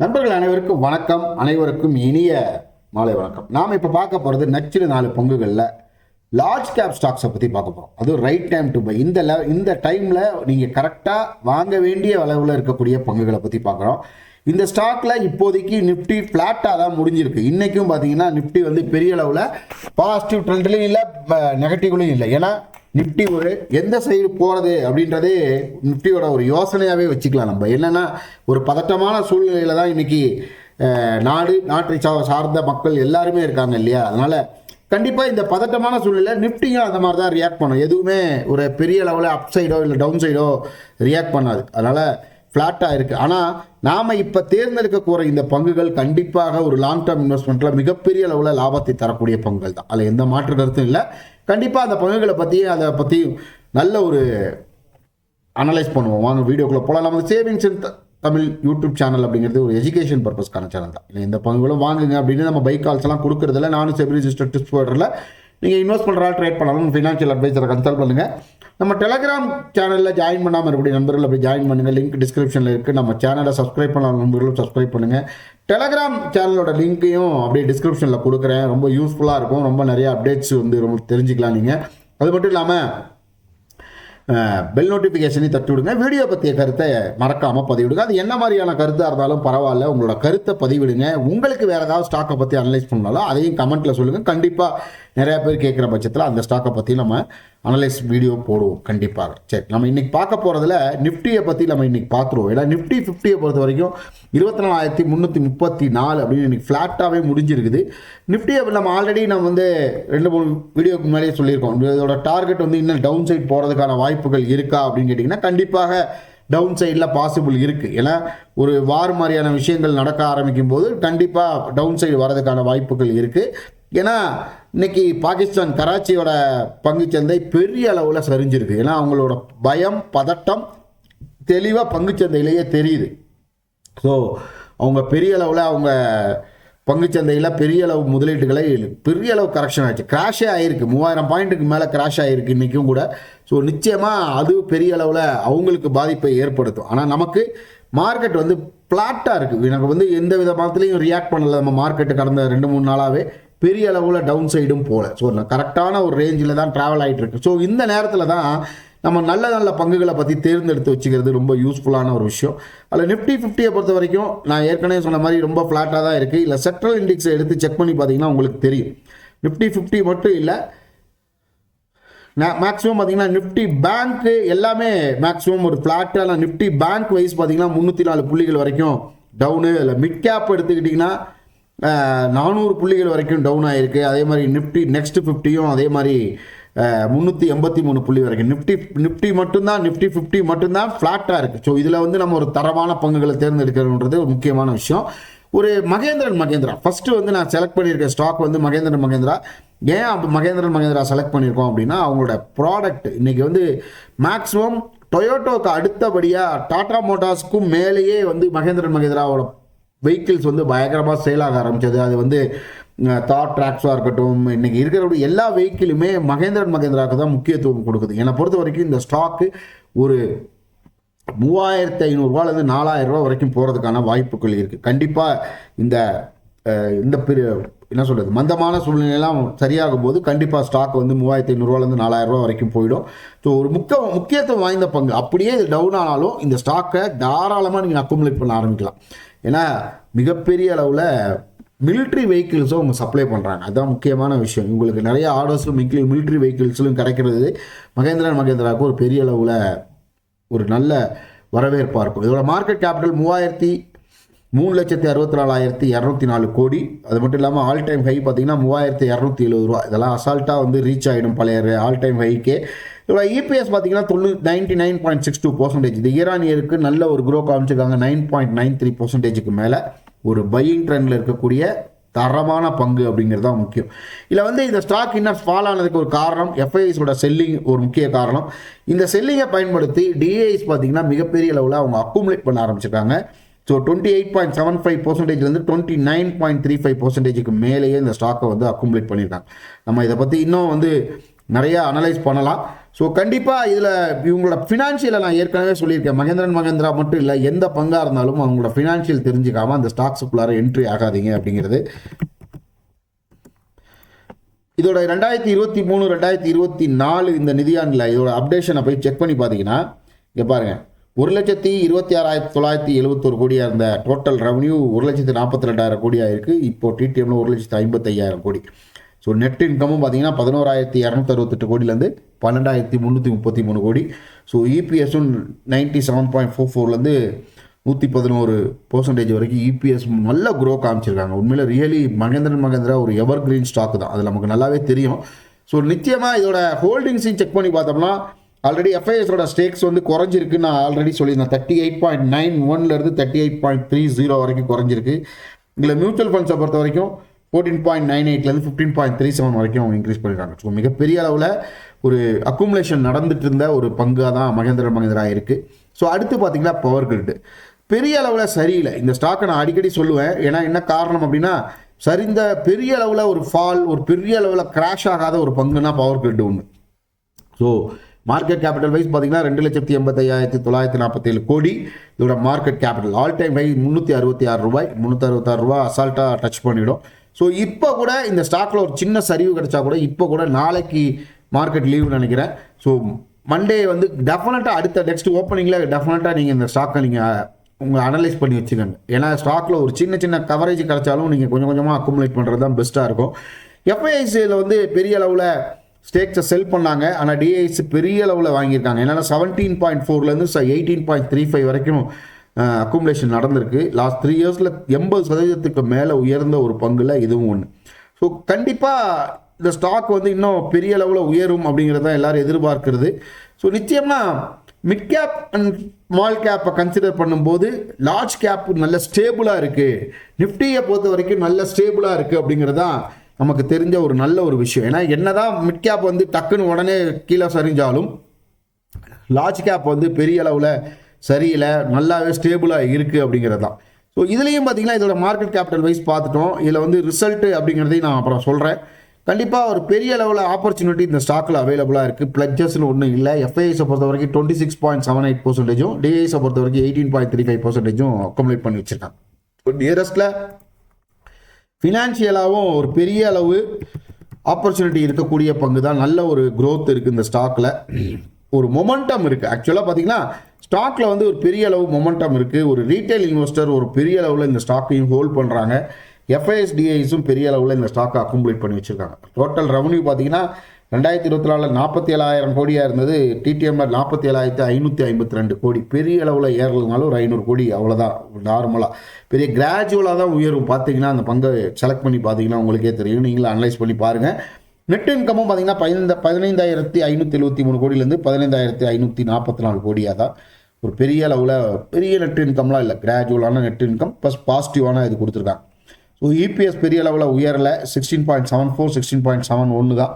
நண்பர்கள் அனைவருக்கும் வணக்கம். அனைவருக்கும் இனிய மாலை வணக்கம். நாம் இப்போ பார்க்க போகிறது நச்சிரு நாலு பங்குகளில் லார்ஜ் கேப் ஸ்டாக்ஸை பற்றி பார்க்க போகிறோம் அதுவும் ரைட் டைம் டு பை இந்த லெவ இந்த டைமில் நீங்கள் கரெக்டாக வாங்க வேண்டிய அளவில் இருக்கக்கூடிய பங்குகளை பற்றி பார்க்குறோம். இந்த ஸ்டாக்கில் இப்போதைக்கு நிஃப்டி ஃப்ளாட்டாக தான் முடிஞ்சிருக்கு. இன்றைக்கும் பார்த்தீங்கன்னா நிஃப்டி வந்து பெரிய அளவில் பாசிட்டிவ் ட்ரெண்ட்லையும் இல்லை நெகட்டிவ்லையும் இல்லை. ஏன்னா நிப்டி ஒரு எந்த சைடு போகிறது அப்படின்றதே நிப்டியோட ஒரு யோசனையாகவே வச்சுக்கலாம் நம்ம. என்னென்னா ஒரு பதட்டமான சூழ்நிலையில் தான் இன்னைக்கு நாடு நாட்டை சா- சார்ந்த மக்கள் எல்லாருமே இருக்காங்க இல்லையா? அதனால் கண்டிப்பாக இந்த பதட்டமான சூழ்நிலை நிஃப்டியும் அந்த மாதிரி தான் ரியாக்ட் பண்ணும். எதுவுமே ஒரு பெரிய லெவலில் அப் சைடோ இல்லை டவுன் சைடோ ரியாக்ட் பண்ணாது. அதனால் ஃப்ளாட்டாக இருக்குது ஆனால் நாம் இப்போ தேர்ந்தெடுக்கக்கூற இந்த பங்குகள் கண்டிப்பாக ஒரு லாங் டேர்ம் இன்வெஸ்ட்மெண்ட்டில் மிகப்பெரிய அளவில் லாபத்தை தரக்கூடிய பங்குகள் தான். அதில் எந்த மாற்று கருத்தும் இல்லை. கண்டிப்பாக அந்த பங்குகளை பற்றி அதை பற்றி நல்ல ஒரு அனலைஸ் பண்ணுவோம். வாங்க வீடியோக்குள்ளே போகலாம் நம்ம savings in Tamil YouTube channel அப்படிங்கிறது ஒரு எஜுகேஷன் பர்பஸ்க்கான சேனல் தான். இல்லை இந்த பங்குகளும் வாங்குங்க அப்படின்னு நம்ம பைக் கால்ஸ் எல்லாம் கொடுக்குறதில்ல நானும் செபி ரிஜிஸ்டர் டிப்ஸ் போடுறதில்ல நீங்கள் இன்வெஸ்ட் பண்ணுறா ட்ரேட் பண்ணாலும் ஃபினான்ஷியல் அட்வைசரை கன்சல்ட் பண்ணுங்கள் நம்ம டெலகிராம் சேனலில் ஜாயின் பண்ணாமல் இருக்கக்கூடிய நண்பர்கள் அப்படி ஜாயின் பண்ணுங்கள் லிங்க் டிஸ்கிரிப்ஷனில் இருக்குது நம்ம சேனலை சப்ஸ்கிரைப் பண்ணாத நண்பர்களும் சப்ஸ்கிரைப் பண்ணுங்கள் டெலகிராம் சேனலோட லிங்க்கையும் அப்படியே டிஸ்கிரிப்ஷனில் கொடுக்குறேன். ரொம்ப யூஸ்ஃபுல்லாக இருக்கும். ரொம்ப நிறைய அப்டேட்ஸ் வந்து ரொம்ப தெரிஞ்சுக்கலாம் நீங்கள் அது மட்டும் இல்லாமல் பெல் நோட்டிஃபிகேஷனையும் தட்டி விடுங்க. வீடியோ பற்றிய கருத்தை மறக்காமல் பதிவிடுங்க அது என்ன மாதிரியான கருத்தாக இருந்தாலும் பரவாயில்ல. உங்களோட கருத்தை பதிவிடுங்க உங்களுக்கு வேறு ஏதாவது ஸ்டாக்கை பற்றி அனலைஸ் பண்ணாலும் அதையும் கமெண்ட்டில் சொல்லுங்கள் கண்டிப்பாக நிறைய பேர் கேட்குற பட்சத்தில் அந்த ஸ்டாக்கை பற்றி நம்ம அனலைஸ் வீடியோ போடுவோம் கண்டிப்பாக சரி நம்ம இன்றைக்கி பார்க்க போகிறதுல நிஃப்டியை பற்றி நம்ம இன்றைக்கி பார்த்துருவோம். ஏன்னா நிஃப்டி ஃபிஃப்டியை பொறுத்த வரைக்கும் இருபத்தி நாலாயிரத்தி முந்நூற்றி முப்பத்தி நாலு அப்படின்னு இன்றைக்கி ஃப்ளாட்டாகவே முடிஞ்சிருக்குது. நிஃப்டியை நம்ம ஆல்ரெடி நம்ம வந்து ரெண்டு மூணு வீடியோக்கு முன்னாடியே சொல்லியிருக்கோம். இதோட டார்கெட் வந்து இன்னும் டவுன் சைட் போகிறதுக்கான வாய்ப்புகள் இருக்கா அப்படின்னு கேட்டிங்கன்னா கண்டிப்பாக டவுன் சைடில் பாசிபிள் இருக்குது ஏன்னா ஒரு வார் மாதிரியான விஷயங்கள் நடக்க ஆரம்பிக்கும் போது கண்டிப்பாக டவுன் சைடு வரதுக்கான வாய்ப்புகள் இருக்குது ஏன்னா இன்னைக்கு பாகிஸ்தான் கராச்சியோட பங்குச்சந்தை பெரிய அளவில் சரிஞ்சிருக்கு. ஏன்னா அவங்களோட பயம் பதட்டம் தெளிவாக பங்குச்சந்தையிலேயே தெரியுது. ஸோ அவங்க பெரிய அளவில் அவங்க பங்குச்சந்தையில் பெரிய அளவு முதலீட்டுகளை பெரிய அளவு கரெக்ஷன் ஆச்சு. கிராஷே ஆகிருக்கு மூவாயிரம் பாயிண்ட்டுக்கு மேலே கிராஷ் ஆகிருக்கு இன்றைக்கும் கூட. ஸோ நிச்சயமாக அது பெரிய அளவில் அவங்களுக்கு பாதிப்பை ஏற்படுத்தும். ஆனால் நமக்கு மார்க்கெட் வந்து பிளாட்டாக இருக்குது எனக்கு வந்து எந்த விதமானத்துலையும் ரியாக்ட் பண்ணலை. நம்ம மார்க்கெட்டு கடந்த ரெண்டு மூணு நாளாகவே பெரிய அளவில் டவுன் சைடும் போகல ஸோ கரெக்டான ஒரு ரேஞ்சில் தான் ட்ராவல் ஆகிட்டு இருக்கு. ஸோ இந்த நேரத்தில் தான் நம்ம நல்ல நல்ல பங்குகளை பற்றி தேர்ந்தெடுத்து வச்சுக்கிறது ரொம்ப யூஸ்ஃபுல்லான ஒரு விஷயம். அதில் நிஃப்டி ஃபிஃப்டியை பொறுத்த வரைக்கும் நான் ஏற்கனவே சொன்ன மாதிரி ரொம்ப ஃப்ளாட்டாக தான் இருக்குது இல்லை செட்ரல் இண்டெக்ஸை எடுத்து செக் பண்ணி பார்த்தீங்கன்னா உங்களுக்கு தெரியும். நிஃப்டி ஃபிஃப்டி மட்டும் இல்லை மேக்ஸிமம் பார்த்தீங்கன்னா நிஃப்டி பேங்க்கு எல்லாமே மேக்ஸிமம் ஒரு ஃப்ளாட்டான நிஃப்டி பேங்க் வைஸ் பார்த்தீங்கன்னா முந்நூற்றி நாலு புள்ளிகள் வரைக்கும் டவுனு இல்லை மிட் கேப் எடுத்துக்கிட்டிங்கன்னா நானூறு புள்ளிகள் வரைக்கும் டவுன் ஆகிருக்கு அதே மாதிரி நிஃப்டி நெக்ஸ்ட் ஃபிஃப்டியும் அதே மாதிரி முந்நூற்றி எண்பத்தி மூணு புள்ளி வரைக்கும். நிஃப்டி நிஃப்டி மட்டும்தான் நிஃப்டி ஃபிஃப்டி மட்டும்தான் ஃப்ளாட்டாக இருக்குது ஸோ இதில் வந்து நம்ம ஒரு தரமான பங்குகளை தேர்ந்தெடுக்கிறோன்றது ஒரு முக்கியமான விஷயம். ஒரு மகேந்திரன் மகேந்திரா. ஃபஸ்ட்டு வந்து நான் செலக்ட் பண்ணியிருக்க ஸ்டாக் வந்து மகேந்திரன் மகேந்திரா. ஏன் அப்போ மகேந்திரன் மகேந்திரா செலக்ட் பண்ணியிருக்கோம் அப்படின்னா அவங்களோட ப்ராடக்ட் இன்றைக்கி வந்து மேக்ஸிமம் டொயோட்டோக்கு அடுத்தபடியாக டாடா மோட்டார்ஸ்க்கும் மேலேயே வந்து மகேந்திரன் மகேந்திராவோட வெஹிக்கிள்ஸ் வந்து பயங்கரமாக சேல் ஆக ஆரம்பிச்சது. அது வந்து தாட் ட்ராக்ஸாக இருக்கட்டும் இன்றைக்கி இருக்கிற எல்லா வெஹிக்கிளுமே மகேந்திரன் மகேந்திராவுக்கு தான் முக்கியத்துவம் கொடுக்குது. என்னை பொறுத்த வரைக்கும் இந்த ஸ்டாக்கு ஒரு மூவாயிரத்து ஐநூறுரூவாலேருந்து நாலாயிரரூவா வரைக்கும் போகிறதுக்கான வாய்ப்புகள் இருக்குது கண்டிப்பாக இந்த இந்த பெரிய என்ன சொல்கிறது மந்தமான சூழ்நிலையெல்லாம் சரியாகும் போது கண்டிப்பாக ஸ்டாக் வந்து மூவாயிரத்தி ஐநூறுரூவாலேருந்து நாலாயிரரூவா வரைக்கும் போயிடும். ஸோ ஒரு முக்கிய முக்கியத்துவம் வாய்ந்த பங்கு. அப்படியே இது டவுன் ஆனாலும் இந்த ஸ்டாக்கை தாராளமாக நீங்கள் அக்குமுலேட் பண்ண ஆரம்பிக்கலாம். ஏன்னா மிகப்பெரிய அளவில் மிலிட்ரி வெஹிக்கிள்ஸும் அவங்க சப்ளை பண்ணுறாங்க அதுதான் முக்கியமான விஷயம். உங்களுக்கு நிறைய ஆர்டர்ஸும் மிக்கி மிலிட்ரி வெஹிக்கிள்ஸும் கிடைக்கிறது மகேந்திரன் மகேந்திராவுக்கு ஒரு பெரிய அளவில் ஒரு நல்ல வரவேற்பாக இருக்கும். இதோட மார்க்கெட் கேபிட்டல் மூவாயிரத்தி மூணு லட்சத்தி அறுபத்தி நாலாயிரத்தி இரநூத்தி நாலு கோடி. அது மட்டும் இல்லாமல் ஆல் டைம் ஹை பார்த்தீங்கன்னா மூவாயிரத்தி இரநூத்தி எழுபது ரூபா. இதெல்லாம் அசால்ட்டாக வந்து ரீச் ஆகிடும் பழைய ஆல் டைம் ஹைக்கே இதோட இபிஎஸ் பார்த்தீங்கன்னா தொண்ணூ ninety nine point six two percentage இது இயர் ஆன் இயருக்கு நல்ல ஒரு க்ரோ காமிச்சிருக்காங்க. நைன் பாயிண்ட் நைன் த்ரீ பர்சன்டேஜுக்கு மேலே ஒரு பையிங் ட்ரெண்டில் இருக்கக்கூடிய தரமான பங்கு அப்படிங்கிறது தான் முக்கியம். இதில் வந்து இந்த ஸ்டாக் இன்னும் ஃபால் ஆனதுக்கு ஒரு காரணம் எஃப்ஐஎஸோட செல்லிங் ஒரு முக்கிய காரணம். இந்த செல்லிங்கை பயன்படுத்தி டிஏஎஸ் பார்த்தீங்கன்னா மிகப்பெரிய அளவில் அவங்க அக்குமுலேட் பண்ண ஆரம்பிச்சிருக்காங்க. So twenty eight point seven five பர்சன்டேஜ்லேருந்து twenty nine point three five பர்சன்டேஜுக்கு மேலேயே இந்த ஸ்டாக்கை வந்து அக்குமுலேட் பண்ணியிருக்காங்க நம்ம இதை பற்றி இன்னும் வந்து நிறையா அனலைஸ் பண்ணலாம். ஸோ கண்டிப்பாக இதில் இவங்களோட ஃபினான்ஷியலை நான் ஏற்கனவே சொல்லியிருக்கேன். மகேந்திரன் மகேந்திரா மட்டும் இல்லை எந்த பங்காக இருந்தாலும் அவங்களோட ஃபினான்ஷியல் தெரிஞ்சுக்காமல் அந்த ஸ்டாக்ஸுக்குள்ளார என்ட்ரி ஆகாதீங்க அப்படிங்கிறது. இதோட ரெண்டாயிரத்தி இருபத்தி மூணு ரெண்டாயிரத்தி இருபத்தி நாலு இந்த நிதியாண்டில் இதோட அப்டேஷனை போய் செக் பண்ணி பார்த்தீங்கன்னா இங்கே பாருங்கள் ஒரு லட்சத்தி இருபத்தி ஆறாயிரத்தி தொள்ளாயிரத்தி எழுபத்தொரு கோடியாக இருந்த டோட்டல் ரெவன்யூ ஒரு லட்சத்தி நாற்பத்தி ரெண்டாயிரம் கோடியாக இருக்குது இப்போ டிடிஎம்ல ஒரு லட்சத்தி ஐம்பத்தையாயிரம் கோடி. ஸோ நெட் இன்கமும் பார்த்தீங்கன்னா பதினோராயிரத்தி இரநூத்தி அறுபத்தெட்டு கோடியிலேருந்து பன்னெண்டாயிரத்தி முந்நூற்றி முப்பத்தி மூணு கோடி. ஸோ இபிஎஸும் நைன்ட்டி செவன் பாயிண்ட் ஃபோர் ஃபோர்லேருந்து நூற்றி பதினோரு பர்சன்டேஜ் வரைக்கும் இபிஎஸ் நல்ல க்ரோ காமிச்சிருக்காங்க. உண்மையில் ரியலி மகேந்திரன் மகேந்திரா ஒரு எவர் கிரீன் ஸ்டாக் தான். அது நமக்கு நல்லாவே தெரியும். ஸோ நிச்சயமாக இதோட ஹோல்டிங்ஸையும் செக் பண்ணி பார்த்தோம்னா ஆல்ரெடி எஃப்ஐஎஸோட ஸ்டேக்ஸ் வந்து குறைஞ்சிருக்கு. நான் ஆல்ரெடி சொல்லியிருந்தேன் தேர்ட்டி எயிட் பாயிண்ட் நைன் ஒன்லேருந்து thirty eight point three zero வரைக்கும் குறைஞ்சிருக்கு. இதில் மியூச்சுவல் ஃபண்ட்ஸை பொறுத்த வரைக்கும் ஃபோர்டீன் பாயிண்ட் நைன் எயிட்லேருந்து ஃபிஃப்டீன் பாயிண்ட் த்ரீ செவன் வரைக்கும் அவங்க இன்க்ரீஸ் பண்ணியிருக்காங்க ஸோ மிகப்பெரிய அளவில் ஒரு அக்குமுலேஷன் நடந்துட்டு இருந்த ஒரு பங்காக தான் மகேந்திர மகேந்திரா இருக்குது ஸோ அடுத்து பார்த்தீங்கன்னா பவர் கிரிட் பெரிய அளவில் சரியில்லை. இந்த ஸ்டாக்கை நான் அடிக்கடி சொல்லுவேன். ஏன்னா என்ன காரணம் அப்படின்னா சரிந்த பெரிய அளவில் ஒரு ஃபால் ஒரு பெரிய அளவில் கிராஷ் ஆகாத ஒரு பங்குனா பவர் கிரிட் ஒன்று ஸோ மார்க்கெட் கேபிட்டல் வைஸ் பார்த்தீங்கன்னா ரெண்டு லட்சத்தி எண்பத்தையாயிரத்தி தொள்ளாயிரத்தி நாற்பத்தேழு கோடி. இதோட market capital all time high முந்நூற்றி அறுபத்தி ஆறு ரூபாய். முந்நூற்றி அறுபத்தாறு ரூபாய் அசால்ட்டாக டச் பண்ணிவிடும் ஸோ இப்போ கூட இந்த ஸ்டாக்கில் ஒரு சின்ன சரிவு கிடைச்சா கூட இப்போ கூட நாளைக்கு மார்க்கெட் லீவ் நினைக்கிறேன். ஸோ மண்டே வந்து டெஃபினட்டாக அடுத்த நெக்ஸ்ட் ஓப்பனிங்கில் டெஃபினட்டாக நீங்கள் இந்த ஸ்டாக்கை நீங்கள் உங்கள் அனலைஸ் பண்ணி வச்சுக்கோங்க. ஏன்னா ஸ்டாக்கில் ஒரு சின்ன சின்ன கவரேஜ் கிடைச்சாலும் நீங்கள் கொஞ்சம் கொஞ்சமாக அக்குமுலேட் பண்ணுறது தான் பெஸ்ட்டாக இருக்கும். எஃப்ஐஐசியில் வந்து பெரிய அளவில் ஸ்டேக்ஸை செல் பண்ணாங்க. ஆனால் டிஐசி பெரிய அளவில் வாங்கியிருக்காங்க. என்னென்னா செவன்டீன் பாயிண்ட் ஃபோர்லேருந்து எயிட்டீன் பாயிண்ட் த்ரீ ஃபைவ் வரைக்கும் அக்குமுலேஷன் நடந்திருக்கு. லாஸ்ட் த்ரீ இயர்ஸில் எண்பது சதவீதத்துக்கு மேலே உயர்ந்த ஒரு பங்குல இதுவும் ஒன்று ஸோ கண்டிப்பாக இந்த ஸ்டாக் வந்து இன்னும் பெரிய அளவில் உயரும் அப்படிங்கிறது தான் எல்லோரும் எதிர்பார்க்கிறது. ஸோ நிச்சயமாக மிட் கேப் அண்ட் ஸ்மால் கேப்பை கன்சிடர் பண்ணும்போது லார்ஜ் கேப் நல்ல ஸ்டேபிளாக இருக்குது நிஃப்டியை பொறுத்த வரைக்கும் நல்ல ஸ்டேபிளாக இருக்குது அப்படிங்கிறது தான் நமக்கு தெரிஞ்ச ஒரு நல்ல ஒரு விஷயம். ஏன்னா என்னதான் மிட் கேப் வந்து டக்குன்னு உடனே கீழே சரிஞ்சாலும் லார்ஜ் கேப் வந்து பெரிய அளவில் சரியில்லை நல்லாவே ஸ்டேபிளாக இருக்குது அப்படிங்கிறது தான். ஸோ இதுலேயும் பார்த்தீங்கன்னா இதோட மார்க்கெட் கேபிட்டல் வைஸ் பார்த்துட்டோம். இதில் வந்து ரிசல்ட்டு அப்படிங்கிறதையும் நான் அப்புறம் சொல்கிறேன் கண்டிப்பாக ஒரு பெரிய அளவில் ஆப்பர்ச்சுனிட்டி இந்த ஸ்டாக்கில் அவைலபிளாக இருக்குது பிளட்ஜஸ்னு ஒன்றும் இல்லை. எஃப்ஐஎஸை பொறுத்த வரைக்கும் twenty six point seven eight பர்சன்டேஜும் டிஐஸை பொறுத்த வரைக்கும் எயிட்டீன் பாயிண்ட் த்ரீ ஃபைவ் பர்சன்டேஜும் அக்கோமடேட் பண்ணி வச்சுருக்காங்க. நியரஸ்ட்டில் ஃபினான்ஷியலாகவும் ஒரு பெரிய அளவு ஆப்பர்ச்சுனிட்டி இருக்கக்கூடிய பங்கு தான். நல்ல ஒரு க்ரோத் இருக்குது இந்த ஸ்டாக்கில் ஒரு மொமெண்டம் இருக்குது ஆக்சுவலாக பார்த்தீங்கன்னா ஸ்டாக்கில் வந்து ஒரு பெரிய அளவு மொமெண்டம் இருக்குது ஒரு ரீட்டைல் இன்வெஸ்டர் ஒரு பெரிய அளவில் இந்த ஸ்டாக்கையும் ஹோல்ட் பண்ணுறாங்க எஃப்ஐஎஸ்டிஐஸும் பெரிய அளவில் இந்த ஸ்டாக்கை அக்குமுலேட் பண்ணி வச்சுருக்காங்க. டோட்டல் ரெவன்யூ பார்த்தீங்கன்னா ரெண்டாயிரத்தி இருபத்தி நாலில் நாற்பத்தி ஏழாயிரம் கோடியாக இருந்தது டிடிஎம்ஆர் நாற்பத்தி ஏழாயிரத்தி ஐநூற்றி ஐம்பத்தி ரெண்டு கோடி. பெரிய அளவில் ஏறலனாலும் ஒரு ஐநூறு கோடி அவ்வளோதான் நார்மலாக பெரிய கிராஜுவலாக தான் உயரும். பார்த்தீங்கன்னா அந்த பங்கை செலக்ட் பண்ணி பார்த்தீங்கன்னா உங்களுக்கே தெரியும். நீங்களும் அனலைஸ் பண்ணி பாருங்கள் நெட் இன்கமும் பார்த்தீங்கன்னா பதினைந்த பதினைந்தாயிரத்தி ஐநூற்றி எழுபத்தி மூணு கோடியிலேருந்து பதினைந்தாயிரத்தி ஐநூற்றி நாற்பத்தி நாலு கோடியாக தான் ஒரு பெரிய அளவில் பெரிய நெட் இன்கம்லாம் இல்லை. கிராஜுவலான நெட் இன்கம் ப்ளஸ் பாசிட்டிவான இது கொடுத்துருக்காங்க. ஸோ இபிஎஸ் பெரிய அளவில் உயரலை sixteen point seven four sixteen point seven ஒன்று தான்.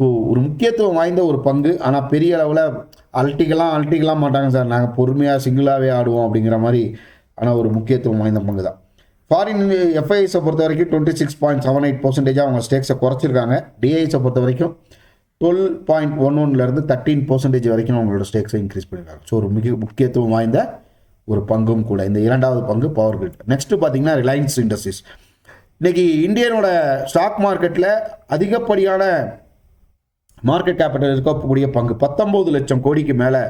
ஸோ ஒரு முக்கியத்துவம் வாய்ந்த ஒரு பங்கு. ஆனால் பெரிய அளவில் அல்ட்டிக்கலாம் அல்ட்டிக்கலாம் மாட்டாங்க சார். நாங்கள் பொறுமையாக சிங்கிளாகவே ஆடுவோம் அப்படிங்கிற மாதிரி ஆனால் ஒரு முக்கியத்துவம் வாய்ந்த பங்கு தான். ஃபாரின் எஃப்ஐஎஸை பொறுத்த வரைக்கும் twenty six point seven eight பர்சன்டேஜாக அவங்க ஸ்டேக்ஸை குறைச்சிருக்காங்க. டிஐஸை பொறுத்த வரைக்கும் டுவெல் பாயிண்ட் ஒன் ஒன்லேருந்து தேர்ட்டீன் பர்சன்டேஜ் வரைக்கும் அவங்களோட ஸ்டேக்ஸை இன்க்ரீஸ் பண்ணியிருக்காங்க ஸோ ஒரு மிக முக்கியத்துவம் வாய்ந்த ஒரு பங்கும் கூட. இந்த இரண்டாவது பங்கு பவர் கிரிட் நெக்ஸ்ட்டு பார்த்தீங்கன்னா ரிலையன்ஸ் இண்டஸ்ட்ரீஸ் இன்றைக்கி இந்தியனோட ஸ்டாக் மார்க்கெட்டில் அதிகப்படியான மார்க்கெட் கேபிட்டல் இருக்கக்கூடிய பங்கு பத்தொம்போது லட்சம் கோடிக்கு மேலே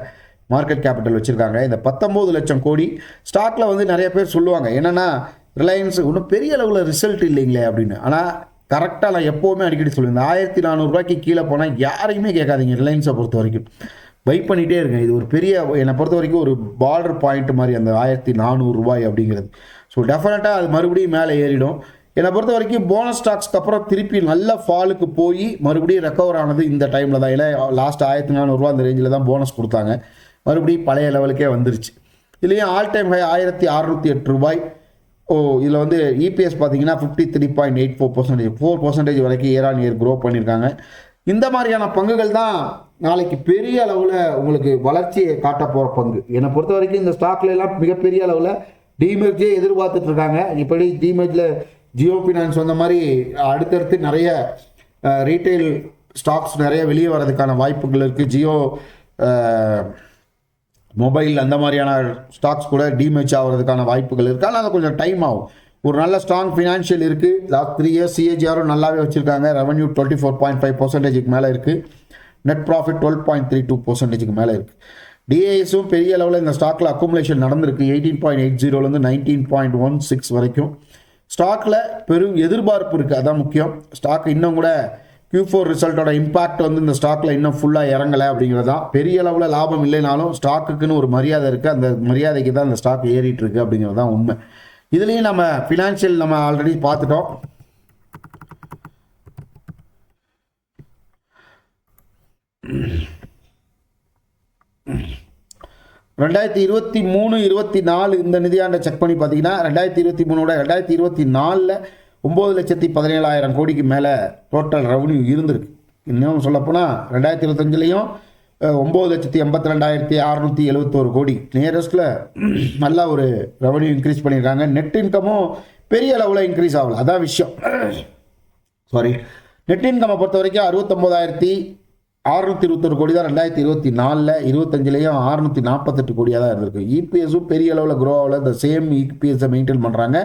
மார்க்கெட் கேபிட்டல் வச்சுருக்காங்க. இந்த பத்தொம்போது லட்சம் கோடி ஸ்டாக்கில் வந்து நிறைய பேர் சொல்லுவாங்க. என்னென்னா ரிலையன்ஸுக்கு ஒன்றும் பெரிய அளவில் ரிசல்ட் இல்லைங்களே அப்படின்னு. ஆனால் கரெக்டாக நான் எப்போவுமே அடிக்கடி சொல்லுவேன் இந்த ஆயிரத்தி நானூறுரூவாய்க்கு கீழே போனால் யாரையுமே கேட்காதீங்க ரிலையன்ஸை பொறுத்த வரைக்கும். வெயிட் பண்ணிகிட்டே இருக்கேன் இது ஒரு பெரிய என்னை பொறுத்த வரைக்கும் ஒரு பார்டர் பாயிண்ட் மாதிரி அந்த ஆயிரத்தி நானூறுரூவாய் அப்படிங்கிறது. ஸோ டெஃபினட்டாக அது மறுபடியும் மேலே ஏறிடும். என்னை பொறுத்த வரைக்கும் போனஸ் ஸ்டாக்ஸ்க்கு அப்புறம் திருப்பி நல்ல ஃபாலுக்கு போய் மறுபடியும் ரெக்கவர் ஆனது இந்த டைமில் தான். ஏன்னா லாஸ்ட் ஆயிரத்தி நானூறுரூவா அந்த ரேஞ்சில் தான் போனஸ் கொடுத்தாங்க. மறுபடியும் பழைய லெவலுக்கே வந்துருச்சு. இதுலேயும் ஆல் டைம் ஹை ஆயிரத்தி அறநூற்றி எட்டு ரூபாய். ஓ இதில் வந்து இபிஎஸ் பார்த்தீங்கன்னா fifty three point eight four percentage four percentage வரைக்கும் இயர் ஆன் இயர் க்ரோ பண்ணியிருக்காங்க இந்த மாதிரியான பங்குகள் தான் நாளைக்கு பெரிய அளவில் உங்களுக்கு வளர்ச்சியை காட்ட போகிற பங்கு. என்னை பொறுத்த வரைக்கும் இந்த ஸ்டாக்ல எல்லாம் மிகப்பெரிய அளவில் டிமெர்ஜே எதிர்பார்த்துட்டு இருக்காங்க. இப்படி டிமெர்ஜில் ஜியோ ஃபினான்ஸ் வந்த மாதிரி அடுத்தடுத்து நிறைய ரீட்டைல் ஸ்டாக்ஸ் நிறைய வெளியே வர்றதுக்கான வாய்ப்புகள் இருக்குது ஜியோ மொபைல் அந்த மாதிரியான ஸ்டாக்ஸ் கூட டீமேஜ் ஆகிறதுக்கான வாய்ப்புகள் இருக்குது ஆனால் அது கொஞ்சம் டைம் ஆகும். ஒரு நல்ல ஸ்ட்ராங் ஃபினான்ஷியல் இருக்குது லாஸ்ட் த்ரீ இயர்ஸ் சிஏஜிஆரும் நல்லாவே வச்சுருக்காங்க. Revenue twenty four point five பர்சன்டேஜுக்கு மேலே இருக்குது net profit twelve point three two பர்சன்டேஜுக்கு மேலே இருக்குது டிஏஎஸும் பெரிய அளவில் இந்த ஸ்டாக்கில் அக்குமுலேஷன் நடந்திருக்கு. எயிட்டீன் பாயிண்ட் எயிட் ஜீரோலேருந்து நைன்டீன் பாயிண்ட் ஒன் சிக்ஸ் வரைக்கும். ஸ்டாக்கில் பெரும் எதிர்பார்ப்பு இருக்குது அதான் முக்கியம். ஸ்டாக் இன்னும் கூட கியூ ஃபோர் ரிசல்ட்டோட இம்பாக்ட் வந்து இந்த ஸ்டாக்கில் இன்னும் ஃபுல்லாக இறங்கலை அப்படிங்கிறதா பெரிய அளவில் லாபம் இல்லைனாலும் ஸ்டாக்குக்குன்னு ஒரு மரியாதை இருக்குது அந்த மரியாதைக்கு தான் இந்த ஸ்டாக் ஏறிட்டு இருக்கு அப்படிங்கிறது தான் உண்மை. இதுலேயும் நம்ம ஃபினான்ஷியல் நம்ம ஆல்ரெடி பார்த்துட்டோம். ரெண்டாயிரத்தி இருபத்தி மூணு இருபத்தி நாலு இந்த நிதியாண்டை செக் பண்ணி பார்த்தீங்கன்னா ரெண்டாயிரத்தி இருபத்தி மூணோட ரெண்டாயிரத்தி இருபத்தி நாலில் ஒம்பது லட்சத்தி பதினேழாயிரம் கோடிக்கு மேலே டோட்டல் ரெவன்யூ இருந்திருக்கு. இன்னும் சொல்லப்போனால் ரெண்டாயிரத்தி இருபத்தஞ்சிலையும் ஒம்பது லட்சத்தி எண்பத்தி ரெண்டாயிரத்தி அறநூற்றி எழுபத்தோரு கோடி நியரஸ்ட்டில் நல்லா ஒரு ரெவன்யூ இன்க்ரீஸ் பண்ணியிருக்காங்க நெட் இன்கமும் பெரிய அளவில் இன்க்ரீஸ் ஆகல. அதான் விஷயம். சாரி நெட் இன்கம்மை பொறுத்த வரைக்கும் அறுபத்தொம்போதாயிரத்தி அறுநூத்தி இருபத்தொரு கோடி தான். ரெண்டாயிரத்தி இருபத்தி நாலில் இருபத்தஞ்சிலையும் அறுநூத்தி நாற்பத்தெட்டு கோடியாக தான் இருந்திருக்கு. இபிஎஸும் பெரிய அளவில் க்ரோ ஆகல. இந்த சேம் இபிஎஸை மெயின்டைன் பண்ணுறாங்க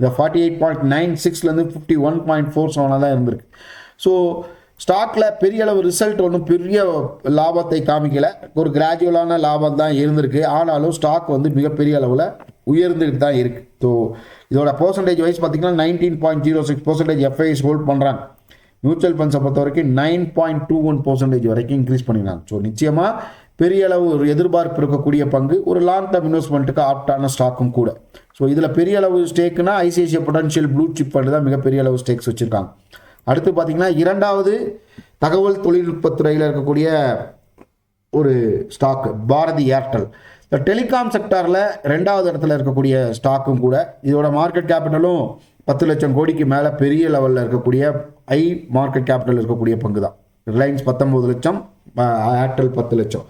இந்த ஃபார்ட்டி எயிட் பாயிண்ட் நைன் சிக்ஸ்லேருந்து ஃபிஃப்டி ஒன் பாயிண்ட் ஃபோர் செவனாக தான் இருந்திருக்கு. ஸோ ஸ்டாக்கில் பெரிய அளவு ரிசல்ட் ஒன்றும் பெரிய லாபத்தை காமிக்கலை. ஒரு கிராஜுவலான லாபம் தான் இருந்திருக்கு. ஆனாலும் ஸ்டாக் வந்து மிகப்பெரிய அளவில் உயர்ந்துக்கிட்டு தான் இருக்குது ஸோ இதோட பர்சன்டேஜ் வைஸ் பார்த்தீங்கன்னா nineteen point zero six percentage FIs hold பண்ணுறாங்க மியூச்சுவல் ஃபண்ட்ஸை பொறுத்த வரைக்கும் nine point two one percentage வரைக்கும் இன்க்ரீஸ் பண்ணிருக்காங்க ஸோ நிச்சயமாக பெரிய அளவு ஒரு எதிர்பார்ப்பு இருக்கக்கூடிய பங்கு ஒரு லாங் டர்ம் இன்வெஸ்ட்மெண்ட்டுக்கு ஆப்டான ஸ்டாக்கும் கூட. ஸோ இதில் பெரிய அளவு ஸ்டேக்குனா ICICI potential blue chip fund தான் மிகப்பெரிய அளவு ஸ்டேக்ஸ் வச்சுருக்காங்க. அடுத்து பார்த்தீங்கன்னா இரண்டாவது தகவல் தொழில்நுட்பத்துறையில் இருக்கக்கூடிய ஒரு ஸ்டாக் பாரதி ஏர்டெல். இந்த டெலிகாம் செக்டாரில் ரெண்டாவது இடத்துல இருக்கக்கூடிய ஸ்டாக்கும் கூட இதோட மார்க்கெட் கேபிட்டலும் பத்து லட்சம் கோடிக்கு மேலே பெரிய லெவலில் இருக்கக்கூடிய ஐ மார்க்கெட் கேபிட்டல் இருக்கக்கூடிய பங்கு தான். ரிலையன்ஸ் பத்தொம்பது லட்சம் ஏர்டெல் பத்து லட்சம்.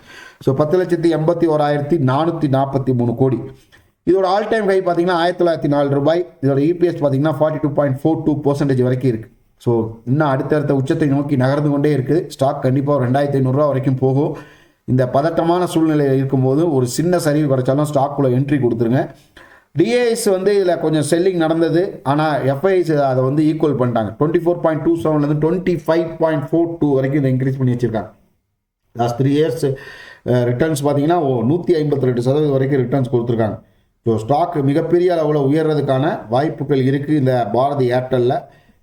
ஸோ பத்து லட்சத்தி எண்பத்தி ஓராயிரத்தி நானூற்றி நாற்பத்தி மூணு கோடி. இதோட ஆல் டைம் ஹை பார்த்தீங்கன்னா ஆயிரத்தி தொள்ளாயிரத்தி நாலு ரூபாய். இதோட இபிஎஸ் பார்த்தீங்கன்னா forty two point four two percentage வரைக்கும் இருக்குது ஸோ இன்னும் அடுத்தடுத்த உச்சத்தை நோக்கி நகர்ந்து கொண்டே இருக்குது ஸ்டாக் கண்டிப்பாக ரெண்டாயிரத்தி ஐநூறுரூவா வரைக்கும் போகும். இந்த பதட்டமான சூழ்நிலையில் இருக்கும்போது ஒரு சின்ன சரிவு கிடைச்சாலும் ஸ்டாக்குள்ளே என்ட்ரி கொடுத்துருங்க. டிஏஎஸ் வந்து இதில் கொஞ்சம் செல்லிங் நடந்தது. ஆனால் எஃப்ஐஎஸ் அதை வந்து ஈக்குவல் பண்ணிட்டாங்க. Twenty four point two செவன்லேருந்து twenty five point four two வரைக்கும் இதை இன்க்ரீஸ் பண்ணி வச்சிருக்காங்க. லாஸ்ட் த்ரீ இயர்ஸ் ரிட்டர்ன்ஸ் பார்த்தீங்கன்னா நூற்றி ஐம்பத்தி ரெண்டு சதவீதம் வரைக்கும் ரிட்டர்ன்ஸ் கொடுத்துருக்காங்க. ஸோ ஸ்டாக் மிகப்பெரிய அளவில் உயர்றதுக்கான வாய்ப்புகள் இருக்குது இந்த பாரதி ஏர்டெல்லில்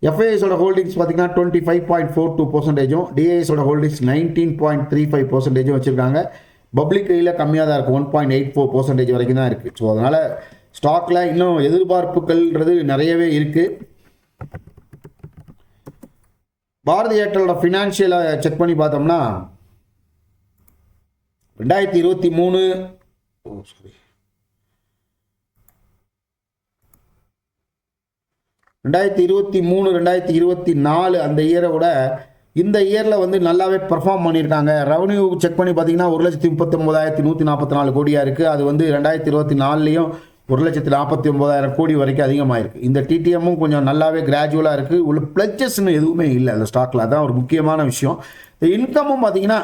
எஃப்ஐஎஸோட ஹோல்டிங்ஸ் பார்த்தீங்கன்னா twenty five point four two பர்சன்டேஜும் டிஏஎஸோட holdings nineteen point three five பர்சன்டேஜும் வச்சுருக்காங்க. பப்ளிக் கையில் கம்மியாக தான் இருக்குது one point eight four percentage வரைக்கும் தான் இருக்குது ஸோ அதனால் ஸ்டாக்கில் இன்னும் எதிர்பார்ப்புகள்ன்றது நிறையவே இருக்குது பாரதி ஏர்டெலோட ஃபினான்ஷியலை செக் பண்ணி பார்த்தோம்னா ரெண்டாயிரத்தி இருபத்தி மூணு ஓ சாரி ரெண்டாயிரத்தி இருபத்தி மூணு ரெண்டாயிரத்தி இருபத்தி நாலு அந்த இயரை விட இந்த இயரில் வந்து நல்லாவே பெர்ஃபார்ம் பண்ணியிருக்காங்க. ரெவன்யூ செக் பண்ணி பார்த்தீங்கன்னா ஒரு லட்சத்தி முப்பத்தொம்போதாயிரத்தி நூற்றி நாற்பத்தி நாலு கோடியாக இருக்குது அது வந்து ரெண்டாயிரத்தி இருபத்தி நாலுலேயும் ஒரு லட்சத்தி நாற்பத்தி ஒம்போதாயிரம் கோடி வரைக்கும் அதிகமாயிருக்கு. இந்த டிடிஎம்மும் கொஞ்சம் நல்லாவே கிராஜுவலாக இருக்குது உள்ள பிளட்ஜஸ்னு எதுவுமே இல்லை. அந்த ஸ்டாக்கில் அதான் ஒரு முக்கியமான விஷயம். இந்த இன்கமும் பார்த்தீங்கன்னா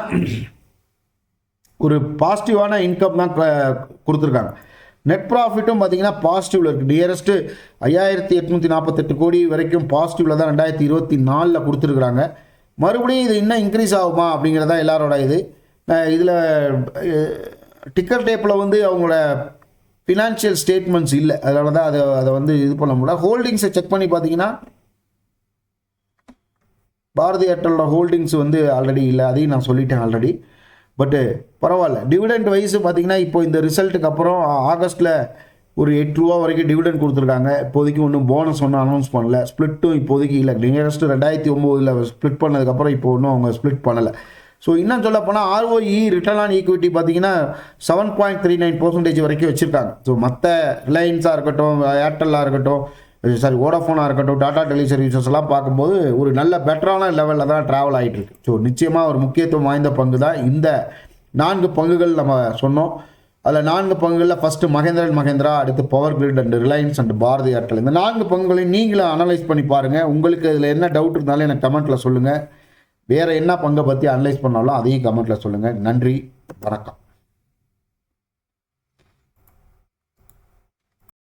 ஒரு பாசிட்டிவான இன்கம் தான் க- கொடுத்துருக்காங்க. நெட் ப்ராஃபிட்டும் பார்த்தீங்கன்னா பாசிட்டிவில் இருக்குது நியரஸ்ட்டு ஐயாயிரத்தி எட்நூற்றி நாற்பத்தெட்டு கோடி வரைக்கும் பாசிட்டிவில் தான் ரெண்டாயிரத்தி இருபத்தி நாலில் கொடுத்துருக்குறாங்க. மறுபடியும் இது இன்னும் இன்க்ரீஸ் ஆகுமா அப்படிங்கிறதா எல்லாரோட இது. இதில் டிக்கர் டேப்பில் வந்து அவங்களோட ஃபினான்ஷியல் ஸ்டேட்மெண்ட்ஸ் இல்லை. அதனால தான் அதை அதை வந்து இது பண்ண முடியல. ஹோல்டிங்ஸை செக் பண்ணி பார்த்தீங்கன்னா பாரதி ஏர்டெலோட ஹோல்டிங்ஸ் வந்து ஆல்ரெடி இல்லை. அதையும் நான் சொல்லிட்டேன் ஆல்ரெடி பட்டு பரவாயில்ல. டிவிடெண்ட் வைஸ் பார்த்தீங்கன்னா இப்போ இந்த ரிசல்ட்டுக்கு அப்புறம் ஆகஸ்ட்டில் ஒரு எட்டு ரூபா வரைக்கும் டிவிடெண்ட் கொடுத்துருக்காங்க. இப்போதைக்கு ஒன்றும் போனஸ் ஒன்றும் அனௌன்ஸ் பண்ணல. ஸ்ப்ளிட்டும் இப்போதைக்கு இல்லை. நியரஸ்ட் ரெண்டாயிரத்தி ஒம்போதில் ஸ்ப்ளிட் பண்ணதுக்கப்புறம் இப்போ ஒன்றும் அவங்க ஸ்ப்ளிட் பண்ணலை. ஸோ இன்னும் சொல்ல போனால் ஆர்ஓஇ ரிட்டர்ன் ஆன் ஈக்விட்டி பார்த்தீங்கன்னா seven point three nine percentage வரைக்கும் வச்சுருக்காங்க. ஸோ மற்ற ரிலையன்ஸாக இருக்கட்டும் ஏர்டெல்லாக இருக்கட்டும் சாரி வோடாஃபோனாக இருக்கட்டும் டாடா டெலி சர்வீசஸ் எல்லாம் பார்க்கும்போது ஒரு நல்ல பெட்டரான லெவலில் தான் ட்ராவல் ஆகிட்டு இருக்கு. ஸோ நிச்சயமாக ஒரு முக்கியத்துவம் வாய்ந்த பங்கு தான் இந்த நான்கு பங்குகள் நம்ம சொன்னோம். அதில் நான்கு பங்குகளில் ஃபஸ்ட்டு மகேந்திரன் மகேந்திரா அடுத்து power grid and Reliance and Bharti Airtel இந்த நான்கு பங்குகளையும் நீங்களும் அனலைஸ் பண்ணி பாருங்கள் உங்களுக்கு இதில் என்ன டவுட் இருந்தாலும் எனக்கு கமெண்ட்டில் சொல்லுங்கள் வேறு என்ன பங்கை பற்றி அனலைஸ் பண்ணாலும் அதையும் கமெண்ட்டில் சொல்லுங்கள் நன்றி. வணக்கம்.